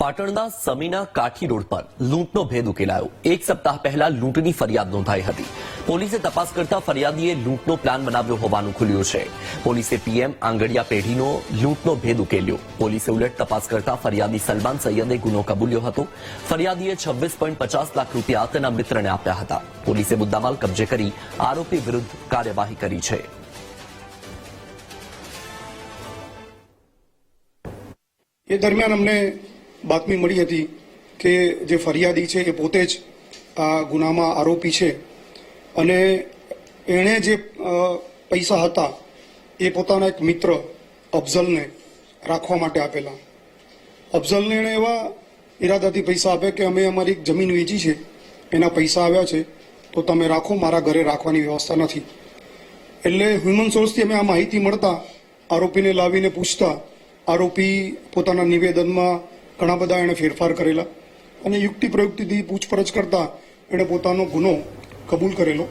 પાટણના સમીના કાઠી રોડ પર લૂંટનો ભેદ ઉકેલાયો. એક સપ્તાહ પહેલા લૂંટની ફરિયાદ નોંધાઈ હતી. પોલીસે તપાસ કરતા ફરિયાદીએ લૂંટનો પ્લાન બનાવ્યો હોવાનું ખુલ્યું છે. પોલીસે પીએમ આંગડિયા પેઢીનો લૂંટનો ભેદ ઉકેલ્યો. પોલીસે ઉલટ તપાસ કરતા ફરિયાદી સલમાન સૈયદે ગુનો કબૂલ્યો હતો. ફરિયાદીએ છવ્વીસ પોઈન્ટ પચાસ લાખ રૂપિયા તેના મિત્રને આપ્યા હતા. પોલીસે મુદ્દામાલ કબજે કરી આરોપી વિરુદ્ધ કાર્યવાહી કરી છે. એ દરમિયાન અમને બાતમી મળી હતી કે જે ફરિયાદી છે એ પોતે જ આ ગુનામાં આરોપી છે. અને એણે જે પૈસા હતા એ પોતાના એક મિત્ર અફઝલને રાખવા માટે આપેલા. અફઝલને એણે એવા ઈરાદાથી પૈસા આપ્યા કે અમે અમારી એક જમીન વેચી છે, એના પૈસા આવ્યા છે, તો તમે રાખો, મારા ઘરે રાખવાની વ્યવસ્થા નથી. એટલે હ્યુમન સોર્સથી અમે આ માહિતી મળતા, આરોપીને લાવીને પૂછતા, આરોપી પોતાના નિવેદનમાં ઘણા બધા એણે ફેરફાર કરેલા અને યુક્તિ પ્રયુક્તિથી પૂછપરછ કરતા એણે પોતાનો ગુનો કબૂલ કરેલો.